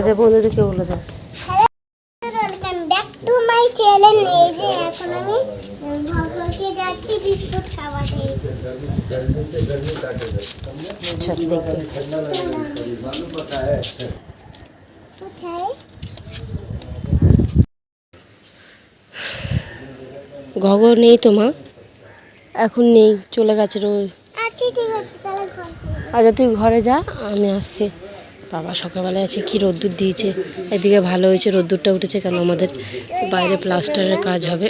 আচ্ছা বন্ধুদেরকে বলে দাও। আচ্ছা ঘগর নেই তো মা? এখন নেই চলে গেছে রোজ। আচ্ছা আচ্ছা তুই ঘরে যা আমি আসছি। বাবা সকালবেলায় আছে, কি রোদ্দুর দিয়েছে। এদিকে ভালো হয়েছে, রোদ্দুরটা উঠেছে কেন আমাদের বাইরে প্লাস্টারের কাজ হবে।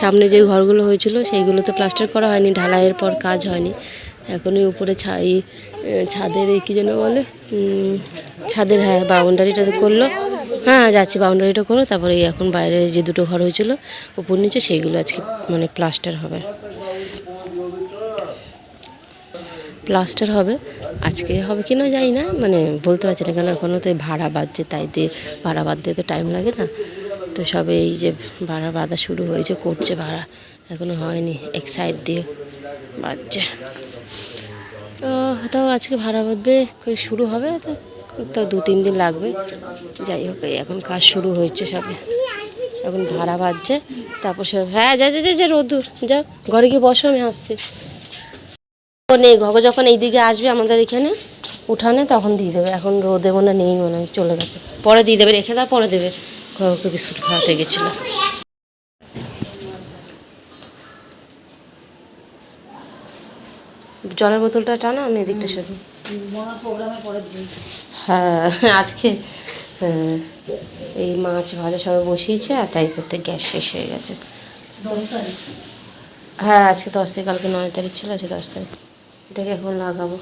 সামনে যে ঘরগুলো হয়েছিল, সেইগুলোতে প্লাস্টার করা হয়নি, ঢালাইয়ের পর কাজ হয়নি। এখনই উপরে ছাই ছাদের এই কী যেন বলে ছাদের হ্যাঁ বাউন্ডারিটা তো করল। হ্যাঁ যাচ্ছি, বাউন্ডারিটা করো, তারপরে এখন বাইরে যে দুটো ঘর হয়েছিল, উপর নিচে, সেইগুলো আজকে মানে প্লাস্টার হবে। প্লাস্টার হবে। আজকে হবে কি না জানি না মানে বলতে পারছি না কেন এখনও তো ভাড়া বাঁধছে তাই দিয়ে ভাড়া বাঁধতে তো টাইম লাগে না। তো সবে এই যে ভাড়া বাঁধা শুরু হয়েছে, করছে ভাড়া এখনও হয়নি, এক সাইড দিয়ে বাজছে। তো তাও আজকে ভাড়া বাঁধবে শুরু হবে তো দু তিন দিন লাগবে। যাই হোক এখন কাজ শুরু হয়েছে সবে। এখন ভাড়া বাজছে তারপর সব হ্যাঁ যা যা যা যা, রোদ্দুর, যা, ঘরে গিয়ে বসো, আমি আসছি। নেই ঘগ যখন এইদিকে আসবে আমাদের এখানে উঠানে তখন দিয়ে দেবে। এখন রোদে মনে নেই মনে হয় চলে গেছে। পরে দিয়ে দেবে রেখে দাও পরে দেবে। ঘগকে বিস্কুট খাওয়াতে গেছিল। জলের বোতলটা টানো আমি এদিকটা শুধু হ্যাঁ আজকে হ্যাঁ, এই মাছ ভাজা সবাই বসিয়েছে আর তাই করতে গ্যাস শেষ হয়ে গেছে। হ্যাঁ আজকে দশ তারিখ কালকে নয় তারিখ ছিল আজকে দশ তারিখ। এটাকে এখন লাগাবো।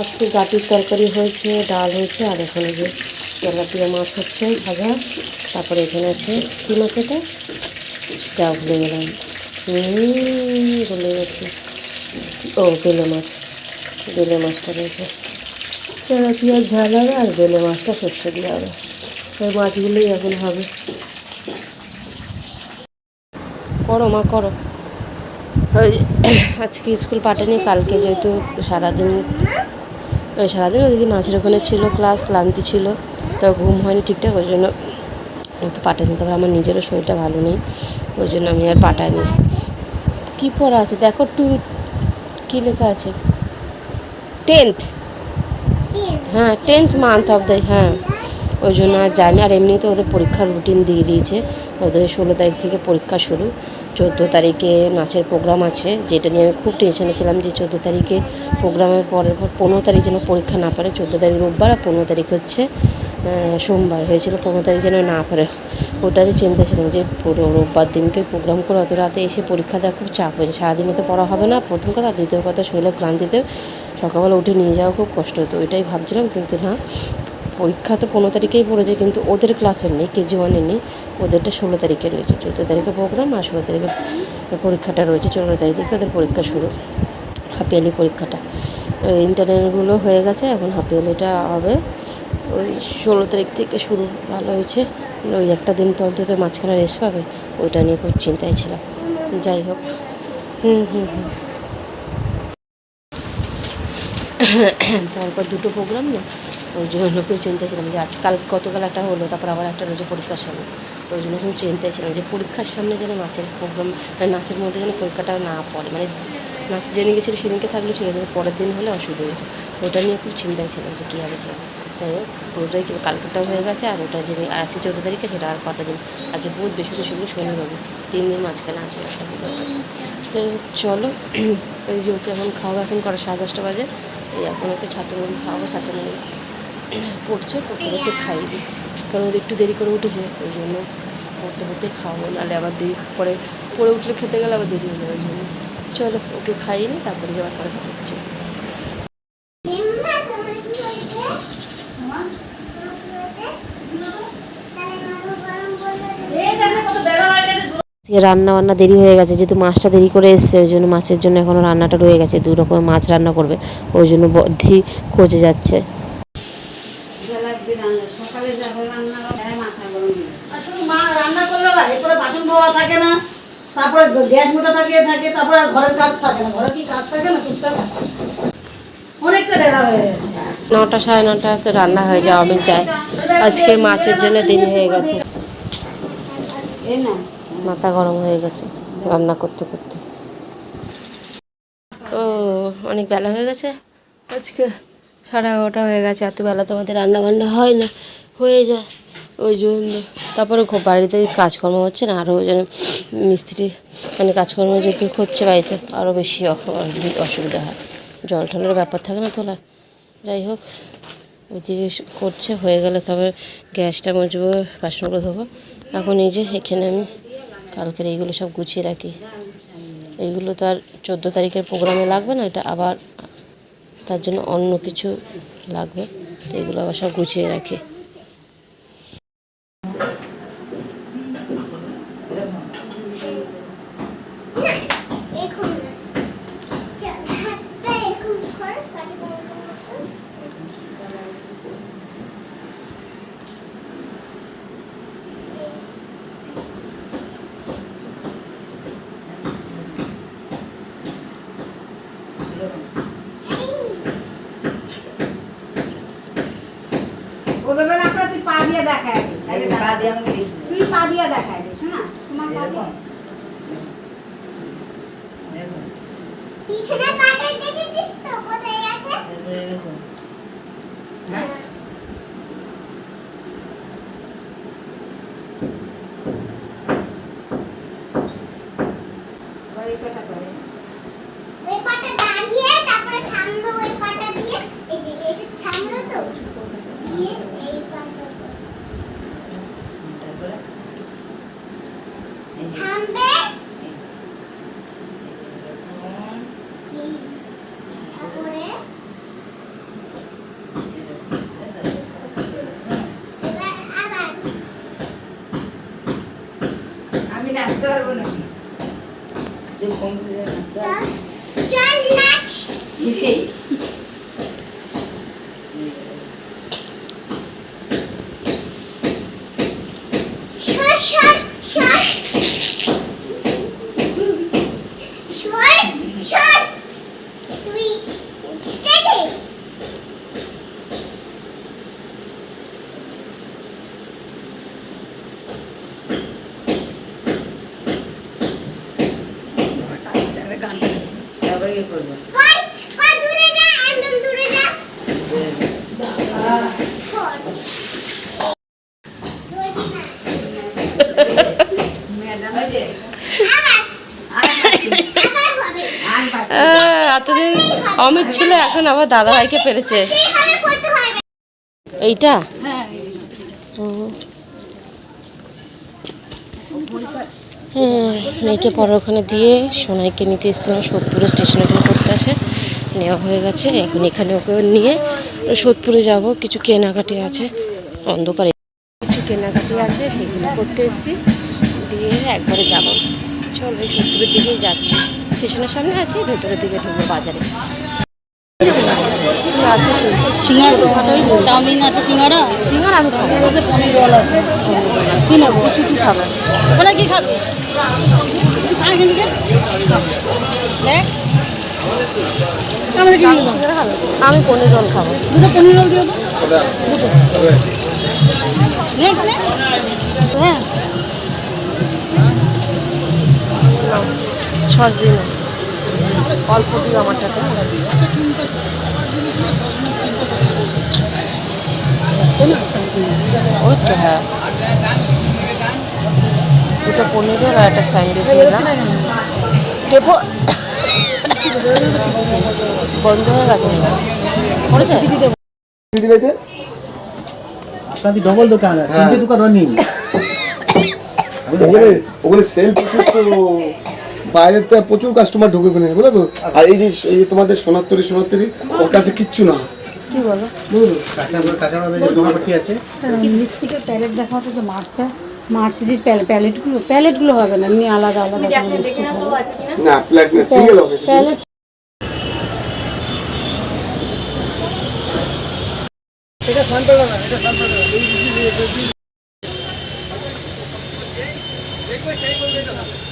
আজকে গাটির তরকারি হয়েছে, ডাল হয়েছে, আর এখানে যে তেলাপিয়া মাছ হচ্ছে, ভাজা। তারপরে এখানে আছে কী মাছ এটা যা ভুলে গেলাম ভুলে গেছি। ও, বেলে মাছ, বেলে মাছটা রয়েছে। তেলাপিয়ার ঝাল হবে আর বেলে মাছটা শস্য দিয়ে হবে। ওই মাছগুলোই এখন হবে। করো মা, করো। আজকে স্কুল পাঠানি কালকে যেহেতু সারাদিন, ওই সারাদিন ওদিকে নাচের ওখানে ছিল ক্লাস ক্লান্তি ছিল, তো ঘুম হয়নি ঠিকঠাক, ওই জন্য তো পাঠাইনি তারপর আমার নিজেরও শরীরটা ভালো নেই, ওই জন্য আমি আর পাঠাইনি কী পড়া আছে? দেখো টু, কী লেখা আছে? টেন্থ হ্যাঁ টেন্থ মান্থ অফ দ্য হ্যাঁ ওই জন্য আর জানি, আর এমনিতে ওদের পরীক্ষার রুটিন দিয়ে দিয়েছে, ওদের ষোলো তারিখ থেকে পরীক্ষা শুরু চোদ্দ তারিখে নাচের প্রোগ্রাম আছে, যেটা নিয়ে আমি খুব টেনশনে ছিলাম যে চোদ্দ তারিখে প্রোগ্রামের পরের পর পনেরো তারিখ যেন পরীক্ষা না পারে, চোদ্দ তারিখ রোববার আর পনেরো তারিখ হচ্ছে সোমবার। হয়েছিল পনেরো তারিখ যেন না পারে। ওটাতে চিন্তা ছিলাম যে পুরো রোববার দিনকে প্রোগ্রাম করে অত রাতে এসে পরীক্ষা দেওয়া খুব চাপ হয়েছে। সারাদিনে তো পড়া হবে না, প্রথম কথা। আর দ্বিতীয় কথা শরীরে ক্লান্তিতে সকালবেলা উঠে নিয়ে যাওয়া খুব কষ্ট হতো ওইটাই ভাবছিলাম। কিন্তু না, পরীক্ষা তো পনেরো তারিখেই পড়েছে, কিন্তু ওদের ক্লাসের নেই কেজি ওয়ানের নেই। ওদেরটা ষোলো তারিখে রয়েছে, চোদ্দ তারিখে প্রোগ্রাম আর ষোলো তারিখে পরীক্ষাটা রয়েছে, চোদ্দ তারিখ থেকে ওদের পরীক্ষা শুরু হাফ ইয়ারলি পরীক্ষাটা। ওই ইন্টারনেটগুলো হয়ে গেছে, এখন হাফ ইয়ারলিটা হবে। ওই ষোলো তারিখ থেকে শুরু, ভালো হয়েছে। ওই একটা দিন তো অন্তত মাঝখানে রেস্ট পাবে, ওইটা নিয়ে খুব চিন্তায় ছিলাম। যাই হোক, হুম হুম হুম। পরপর দুটো প্রোগ্রাম না ওই জন্য খুব চিন্তা ছিলাম যে আজকাল গতকাল একটা হলো, তারপর আবার একটা রয়েছে পরীক্ষার সামনে ওই জন্য খুব চিন্তায় ছিলাম যে পরীক্ষার সামনে যেন নাচের প্রোগ্রাম মানে নাচের মধ্যে যেন পরীক্ষাটা না পড়ে। মানে নাচ জেনে গেছিল সেদিনকে থাকলে ঠিক আছে পরের দিন হলে অসুবিধা হতো। ওটা নিয়ে খুব চিন্তায় ছিলাম যে কী হবে কী হবে। তাই পুরোটাই কি কালকেটাও হয়ে গেছে আর ওটা যে আর আছে চৌদ্দ তারিখে সেটা আর কটা দিন। আছে বুধ বৃহস্পতি, শুক্র, শনি, রবি, তিন দিন মাঝখানে আছে একটা প্রোগ্রাম আছে তো চলো ওই যে ওকে এখন খাওয়া, এখন করে সাড়ে দশটা বাজে। এই এখন ওকে ছাত্রমূল খাওয়াবো ছাত্রমূল পড়ছে, পড়তে পড়তে খাইয়ে দিই। কারণ একটু দেরি করে উঠেছে, ওই জন্য পড়তে পড়তে খাওয়াবো নাহলে আবার দেরি পরে পরে উঠলে খেতে গেলে আবার দেরি হয়ে যাবে চলো, ওকে খাইয়ে নিই তারপরে আবার পরে কথা হচ্ছে। রান্না বান্না দেরি হয়ে গেছে, যেহেতু মাছটা দেরি করে এসছে, ওই জন্য মাছের জন্য এখনও রান্নাটা রয়ে গেছে দু রকমের মাছ রান্না করবে, ওই জন্য বদ্ধি খোঁজে যাচ্ছে। আসলে মা রান্না করলে এরপরে বাসন ধোয়া থাকে না তারপরে গ্যাস মোটা থাকে থাকে তারপরে আর ঘরের কাজ থাকে না। ঘরে কি কাজ থাকে না টুকটাক অনেকটা বেলা হয়ে গেছে। নটা সাড়ে নটা তো রান্না হয়ে যাওয়া আমি চাই আজকে মাছের জন্য দিন হয়ে গেছে। মাথা গরম হয়ে গেছে রান্না করতে করতে। ও অনেক বেলা হয়ে গেছে। আজকে সাড়ে এগারোটা হয়ে গেছে এত বেলা তো আমাদের রান্না বান্না হয় না, হয়ে যায়। ওই জন্য তারপরে বাড়িতে কাজকর্ম হচ্ছে না আরও যেন মিস্ত্রি মানে কাজকর্ম যেহেতু হচ্ছে বাড়িতে আরও বেশি অসুবিধা হয়। জল টলের ব্যাপার থাকে না তোলার। যাই হোক ওইদিকে স- করছে, হয়ে গেলে তবে গ্যাসটা মুছবো, বাসনগুলো ধোবো। এখন এই যে এখানে আমি কালকের এইগুলো সব গুছিয়ে রাখি। এইগুলো তো আর চোদ্দ তারিখের প্রোগ্রামে লাগবে না, এটা আবার তার জন্য অন্য কিছু লাগবে। এগুলো আবার সব গুছিয়ে রাখি এখন না। চল, হাতটা এখন কর, কাটি করে কর। ও ব্যাপারে আপনার তুই পা দিয়ে দেখায় দে। এই যে পা দিয়ে আমাকে দিস। তুই পা দিয়ে দেখায় দে শোনা তোমার পা দিয়ে এরকম। এরকম। পিছনে পাটা দেখেছিস তো কোথায় গেছে এরপরে এরকম। হ্যাঁ? এবার এই কটা করে। ওই পাটা দাঁড়িয়ে তারপরে থামলো ওই পাটা দিয়ে এই যে এটা থামলো তো দিয়ে এই পাটা তারপরে? এই যে, থামবে এরকম, এই তারপরে এবার আবার আমি নাচতে পারব নাকি যে কম্পিউটারে নাচতে চল পারব? চল নাচ এই। সর সর সর সর সর তুই স্টেজে তারপরে কি করব কর কর দূরে যা একদম দূরে যা কর ওই যে, আবার আর পাচ্ছি না, আবার হবে আর পাচ্ছি না। আহ, এতদিন অমিত ছিল, এখন আবার পেরেছে। সেইভাবে করতে হবে এইটা মেয়েকে পরে ওখানে দিয়ে সোনাইকে নিতে এসেছিলাম সোদপুরে স্টেশনে ওখানে করতে আসে। নেওয়া হয়ে গেছে, এখন এখানে ওকে নিয়ে সোদপুরে যাব। কিছু কেনাকাটি আছে, অন্ধকারে কিছু কেনাকাটি আছে, সেগুলো করতে এসেছি। দিয়ে একবারে যাব। চলো এই সোদপুরের দিকেই যাচ্ছি। স্টেশনের সামনে আছি ভেতরের দিকে ঢুকবো বাজারে। আছে। চাউমিন আছে সিঙ্গারা? সিঙ্গার আমি খাব। পনির রোল আছে। কি নেব? কিছু কি খাবে। ওরা কি খাবে? কিছু আমি পনির রোল খাব। দুটো পনির রোল দিও তো নে হ্যাঁ সস দিন। অল্প দিও আমারটাতে ওই তো হ্যাঁ। দুটো পনির আর একটা স্যান্ডউইচ নিলাম। টেপো বন্ধ হয়ে গেছে পড়েছে? দিদি ভাইতে আপনাদের ডবল দোকান আছে? তিনটে দোকান ওখানে ওখানে সেল প্রচুর বাইরে তো প্রচুর কাস্টমার ঢুকে ওখানে বুঝলো তো আর এই যে এই যে তোমাদের সোনাত্তরি সোনাত্তরি ওর কাছে কিচ্ছু না কি বলো আছে লিপস্টিকের প্যালেট তো মার্সিডিজ প্যালেটগুলো প্যালেটগুলো হবে না এমনি আলাদা আলাদা না প্ল্যাট না সিঙ্গেল হবে প্যালেট মেয়ে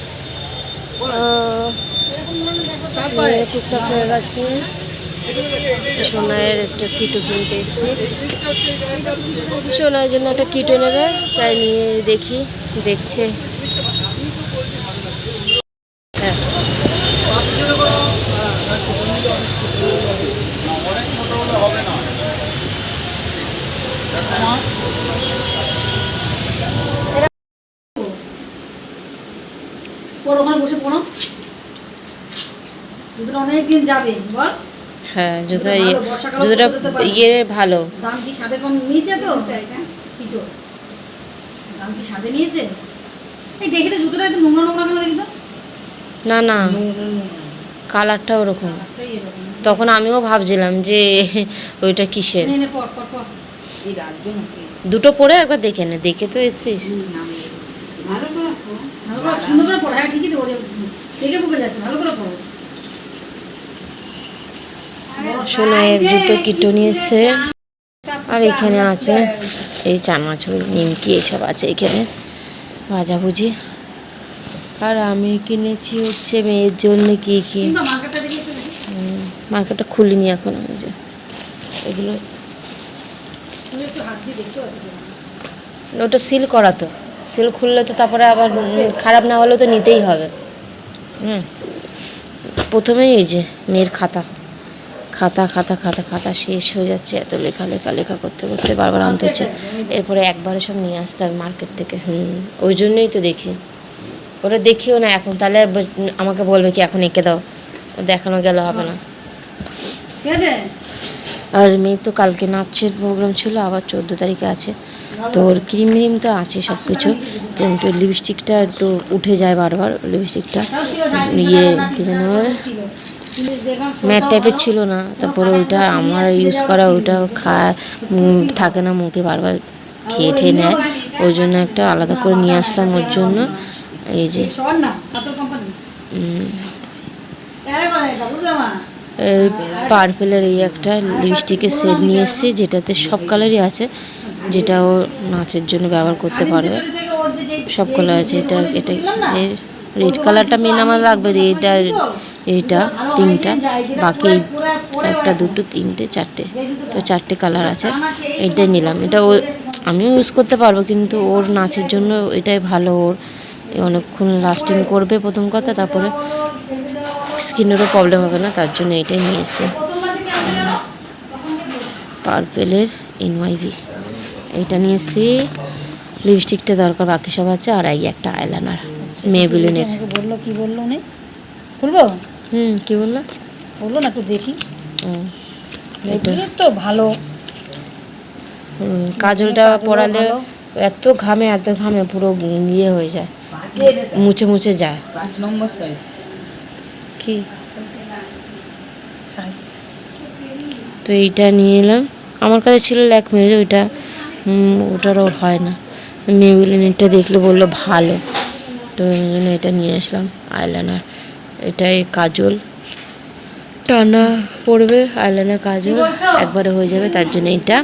টুকটাক হয়ে গেছে। সোনায়ের একটা কিটো কিনতে এসেছি। সোনার জন্য একটা কিটো নেবে, তাই নিয়ে দেখি, দেখছে। হ্যাঁ। পড়ো ওখানে বসে পড়ো দুটো অনেক দিন যাবে বল। হ্যাঁ জুতো ইয়ে জুতোটা। ইয়ে ভালো। দাম কি সাথে কম নিয়েছে তো? কিটো দাম কি সাথে নিয়েছে? এই দেখি তো জুতোটা একদম নোংরা নোংরা কেন দেখি তো। না না। কালারটা ওরকম। তখন আমিও ভাবছিলাম যে ওইটা কিসের। দুটো পরে একবার দেখে নে দেখে তো এসছিস। ভালো করে সুন্দর করে পড়ো। হ্যাঁ ঠিকই তো দেখে বুকে যাচ্ছে। ভালো করে পড়ো। সোনাইয়ের জুতো কিটো নিয়েছে। আর এখানে আছে এই চানাচুর নিমকি এসব আছে এখানে ভাজাভুজি। আর আমি কিনেছি হচ্ছে মেয়ের জন্য কি কি। মার্কেটটা খুলিনি এখন ওই যে। এগুলো ওটা সিল করা তো। সিল খুললে তো তারপরে আবার খারাপ না হলেও তো নিতেই হবে। হুম, প্রথমেই এই যে মেয়ের খাতা। খাতা খাতা খাতা খাতা শেষ হয়ে যাচ্ছে। এত লেখা লেখা লেখা করতে করতে বারবার আনতে হচ্ছে। এরপরে একবারে সব নিয়ে আসতে হবে মার্কেট থেকে। হুম ওই জন্যই তো দেখি। ওরা দেখিও না এখন। তাহলে আমাকে বলবে কি এখন এঁকে দাও। ও দেখানো গেলে হবে না। ঠিক আছে? আর মেয়ে তো কালকে নাচের প্রোগ্রাম ছিল আবার চোদ্দ তারিখে আছে। তো ওর ক্রিম ম্রিম তো আছে সব কিছু কিন্তু লিপস্টিকটা একটু উঠে যায় বারবার লিপস্টিকটা ইয়ে কি যেন ম্যাট টাইপের ছিল না, তারপরে ওইটা আমার ইউজ করা, ওইটা খায় থাকে না মুখে বারবার খেয়ে খেয়ে নেয়। ওই জন্য একটা আলাদা করে নিয়ে আসলাম ওর জন্য। এই যে পার্পেলের এই একটা লিপস্টিকের সেট নিয়ে এসেছি, যেটাতে সব কালারই আছে, যেটা ও নাচের জন্য ব্যবহার করতে পারবে। সব কালার আছে, এটা এটা রেড কালারটা মেন আমার লাগবে রেড আর এইটা পিঙ্কটা বাকি একটা দুটো তিনটে চারটে। তো চারটে কালার আছে এটাই নিলাম। এটা ও আমিও ইউজ করতে পারব কিন্তু ওর নাচের জন্য এটাই ভালো ওর। অনেকক্ষণ লাস্টিং করবে প্রথম কথা তারপরে স্কিনেরও প্রবলেম হবে না তার জন্য এটাই নিয়ে এসেছি। পার্পেলের এনওয়াইভি এইটা নিয়ে এসেছি। লিপস্টিকটা দরকার বাকি সব আছে আর এই একটা আইলাইনার মেবিলিনের আমাকে বলল কি বলল উনি? খুলবো হুম কি বলল? বলল না একটু দেখি। তো ভালো। কাজলটা পরালে এত ঘামে এত ঘামে পুরো ইয়ে হয়ে যায়। মুছে মুছে যায়। পাঁচ নম্বর সাইজ কি? সাইজ তো এইটা নিয়ে এলাম। আমার কাছে ছিল ল্যাকমির ওইটা উম, ওটার ওর হয় না। মেবিলিনেরটা দেখলে বলল ভালো। তো ওই জন্য এটা নিয়ে আসলাম আইলাইনার এটাই কাজল। টানা পড়বে আইলাইনার কাজল। একবারে হয়ে যাবে তার জন্য এইটা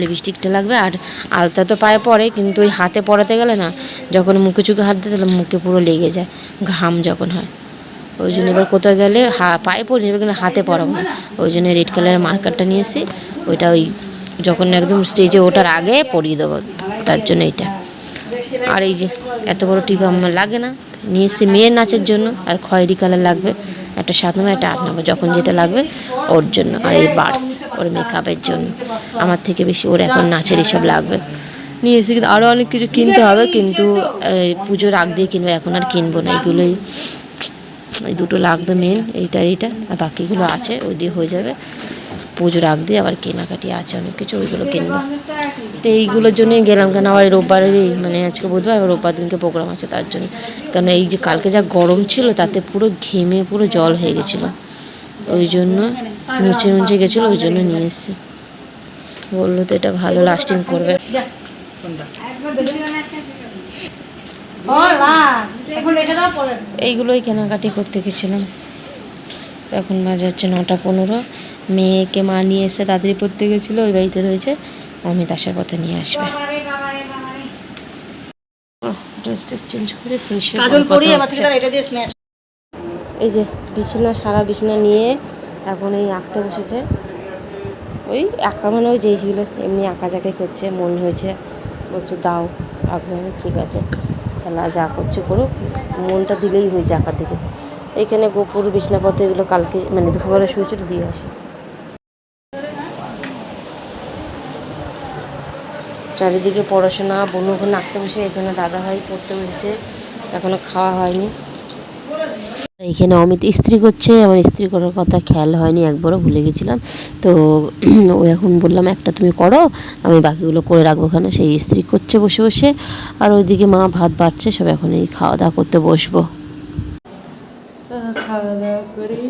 লিপস্টিকটা লাগবে আর আলতা তো পায়ে পড়ে কিন্তু ওই হাতে পরাতে গেলে না যখন মুখে চুখে হাত দিতে তাহলে মুখে পুরো লেগে যায় ঘাম যখন হয়। ওই জন্য এবার কোথাও গেলে হা পায়ে পড়ি এবার কিন্তু হাতে পরাবো না। ওই জন্য রেড কালারের মার্কারটা নিয়ে এসেছি ওইটা ওই যখন একদম স্টেজে ওঠার আগে পরিয়ে দেবো তার জন্য এইটা আর এই যে এত বড় টিপ আমার লাগে না। নিয়ে এসেছি মেয়ের নাচের জন্য, আর খয়েরি কালার লাগবে, একটা সাত নম্বর, একটা আট নম্বর, যখন যেটা লাগবে ওর জন্য, আর এই বার্স ওর মেকআপের জন্য। আমার থেকে বেশি ওর এখন নাচের এসব লাগবে। নিয়ে এসে কিন্তু আরও অনেক কিছু কিনতে হবে, কিন্তু পুজোর আগ দিয়ে কিনবো, এখন আর কিনবো না। এগুলোই এই দুটো লাগবে মেন এইটা এইটা, আর বাকিগুলো আছে, ওই দিয়ে হয়ে যাবে। পুজোর আগ দিয়ে আবার কেনাকাটি আছে, অনেক কিছু, ওইগুলো কিনবো। তো এইগুলোর জন্যই গেলাম, কেন আবার রোববারের এই মানে আজকে বুধবার রোববার দিনকে প্রোগ্রাম আছে, তার জন্য। কারণ এই যে কালকে যা গরম ছিল, তাতে পুরো ঘেমে, পুরো জল হয়ে গেছিল। ওই জন্য মুছে মুছে গেছিল, ওই জন্য নিয়ে এসেছি। বলল তো এটা ভালো লাস্টিং করবে। এইগুলোই কেনাকাটি করতে গেছিলাম। এখন বাজে হচ্ছে নটা পনেরো। মেয়েকে মা নিয়ে এসে তাড়াতাড়ি পড়তে গেছিল ওই বাড়িতে রয়েছে। অমিত আসার পথে নিয়ে আসবে। ড্রেস চেঞ্জ করে ফ্রেশ কাজল পরি এবার থেকে এটা দিয়ে স্ম্যাচ এই যে বিছানা সারা বিছানা নিয়ে এখন এই আঁকতে বসেছে। ওই আঁকা মানে ওই যেইগুলো এমনি আঁকা জাঁকাই করছে মন হয়েছে। বলছে দাও আঁকবে ঠিক আছে। তাহলে যা করছে করুক মনটা দিলেই হয়েছে আঁকার দিকে। এইখানে গোপুর বিছনাপত্র এগুলো কালকে মানে দুপুরবেলা শুয়েছিল দিয়ে আসি। চারিদিকে পড়াশোনা, বনু ওখানে আঁকতে বসে, এখানে দাদা ভাই পড়তে বসেছে, এখনও খাওয়া হয়নি। এখানে অমিত ইস্ত্রি করছে, আমার ইস্ত্রি করার কথা খেয়াল হয়নি, একবারও ভুলে গেছিলাম। তো ও এখন বললাম, একটা তুমি করো, আমি বাকিগুলো করে রাখব ওখানে সেই ইস্ত্রি করছে বসে বসে, আর ওইদিকে মা ভাত বাড়ছে, সব এখন এই খাওয়া দাওয়া করতে বসবো। খাওয়া দাওয়া করে।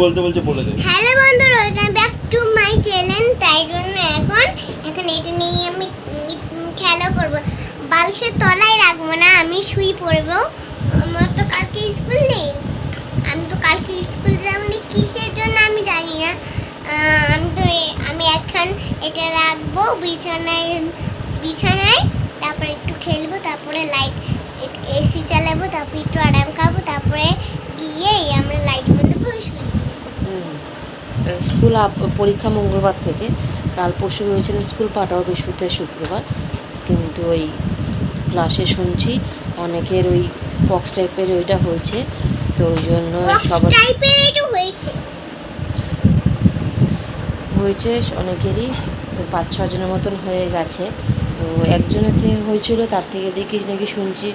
বলতে বলতে বলে দেবে হ্যালো বন্ধুরা welcome back to my channel তাই জন্য এখন এখন এটা নিয়ে আমি খেলা করব। বালসের তলায় রাখব না আমি শুই পড়ব। আমার তো কালকে স্কুল নেই। আমি তো কালকে স্কুল যাব না কিসের জন্য আমি জানি না। আমি তো আমি এখন এটা রাখব বিছানায় বিছানায় তারপরে একটু খেলব তারপরে লাইট এসি চালাবো তারপরে একটু আরাম খাব তারপরে গিয়ে আমরা লাইট বন্ধ করে স্কুল পরীক্ষা মঙ্গলবার থেকে কাল পরশু হয়েছিল স্কুল পাঠাও বৃহস্পতিবার শুক্রবার কিন্তু ওই ক্লাসে শুনছি অনেকের ওই পক্স টাইপের ওইটা হয়েছে তো ওই জন্য সবার টাইপের হয়েছে। হয়েছে অনেকেরই তো পাঁচ ছজনের মতন হয়ে গেছে। একজনেতে হয়েছিল তার থেকে দেখি নাকি শুনছি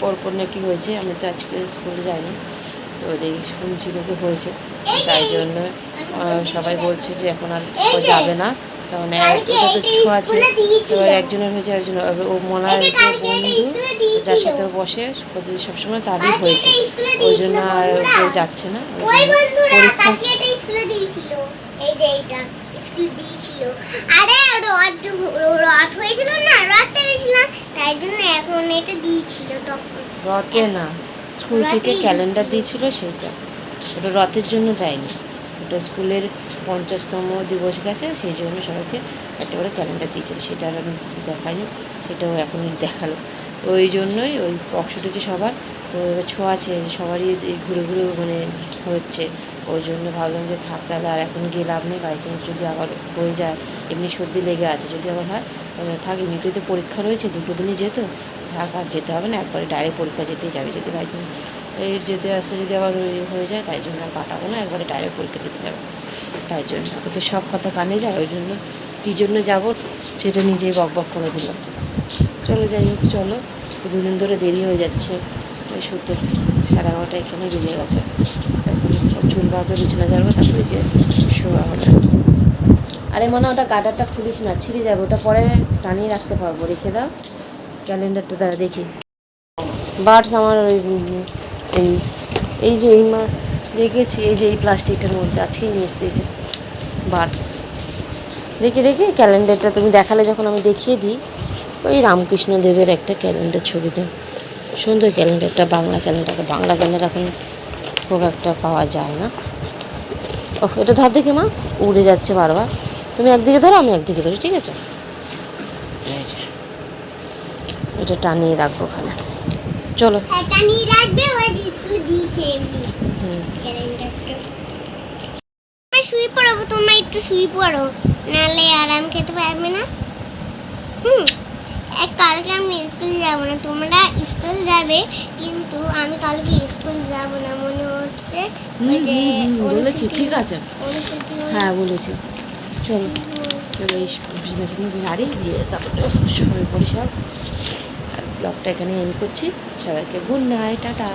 পরপর নাকি হয়েছে আমি তো আজকে স্কুলে যাইনি তো দেখি শুনছি নাকি হয়েছে। তাই জন্য সবাই বলছে যে এখন আর যাবে না কারণ ওটা তো এটা ছোঁয়া আছে স্কুলে এবার একজনের হয়েছে একজনের এবার ও মনার বন্ধু যার সাথে বসে প্রতিদিন সবসময় তারই হয়েছে। ওই জন্য আর কেউ যাচ্ছে না। পরীক্ষা দিয়েছিল। আরে রথ রথ হয়েছিল না রথ তাই জন্য এখন এটা দিয়েছিল তখন। রথে না স্কুল থেকে ক্যালেন্ডার দিয়েছিল সেটা। ওটা রথের জন্য দেয়নি। ওটা স্কুলের পঞ্চাশতম দিবস গেছে সেই জন্য সবাইকে একটা করে ক্যালেন্ডার দিয়েছিল সেটা আর আমি দেখাইনি। সেটাও এখন দেখাল। ওই জন্যই ওই পক্স উঠেছে সবার। তো এবার ছোঁয়া আছে, সবারই ঘুরে ঘুরে মানে হচ্ছে। ওই জন্য ভাবলাম যে থাক তাহলে আর এখন গিয়ে লাভ নেই। বাই চান্স যদি আবার হয়ে যায়, এমনি সর্দি লেগে আছে যদি আবার হয় থাক, এমনিতেই তো পরীক্ষা রয়েছে, দুটো দিনই যেত। থাক, আর যেতে হবে না, একবারে ডাইরেক্ট পরীক্ষা যেতেই যাবে। যদি বাই চান্স এই যেতে আসতে যদি আবার হয়ে যায়, তাই জন্য আর কাটাবো না, একবারে ডাইরেক্ট পরীক্ষা দিতে যাবে। তাই জন্য। তো সব কথা কানে যায়, ওই জন্য কী জন্য যাব, সেটা নিজেই বক বক করে দিলাম চলো যাই হোক, চলো। দুদিন ধরে দেরি হয়ে যাচ্ছে। ওই শুতে সাড়ে এগারোটা এখানে বেজে গেছে। চুল বাঁধো, বিছানা যাব তারপরে যে শোয়া হবে। আরে মনে, ওটা গার্ডারটা খুলিস না, ছিঁড়ে যাবে। ওটা পরে টানিয়ে রাখতে পারব। রেখে দাও। ক্যালেন্ডারটা দ্বারা দেখি। বার্ডস আমার ওই এই এই যে এই মা, দেখেছি, এই যে এই প্লাস্টিকটার মধ্যে। আজকেই নিয়ে এই যে বার্ডস। দেখি দেখি ক্যালেন্ডারটা তুমি দেখালে যখন আমি দেখিয়ে দিই। ওই রামকৃষ্ণ দেবের একটা ক্যালেন্ডার ছবিতে সুন্দর ক্যালেন্ডারটা বাংলা ক্যালেন্ডার বাংলা ক্যালেন্ডার এখন খুব একটা পাওয়া যায় না। ও এটা ধর দেখি মা উড়ে যাচ্ছে বারবার। তুমি একদিকে ধরো আমি একদিকে ধরি ঠিক আছে? এটা টানিয়ে রাখব ওখানে। চলো। এটা নিয়ে রাখবে ওই যে স্কুলে দিয়েছে এমনি। হুম। ক্যালেন্ডারটা। আমি শুয়ে পড়াবো তোমরা একটু শুয়ে পড়ো নাহলে আরাম খেতে পারবে না। হুম এক কালকে আমি স্কুল যাব না তোমরা স্কুল যাবে কিন্তু আমি কালকে স্কুল যাব না মনে হচ্ছে বলেছি ঠিক আছে। হ্যাঁ বলেছি। চলো চলো এই বিজনেস হারিয়ে দিয়ে তারপরে শুয়ে পড়ি সব। আর ব্লগটা এখানে এন্ড করছি। সবাইকে গুড নাইট টাটা।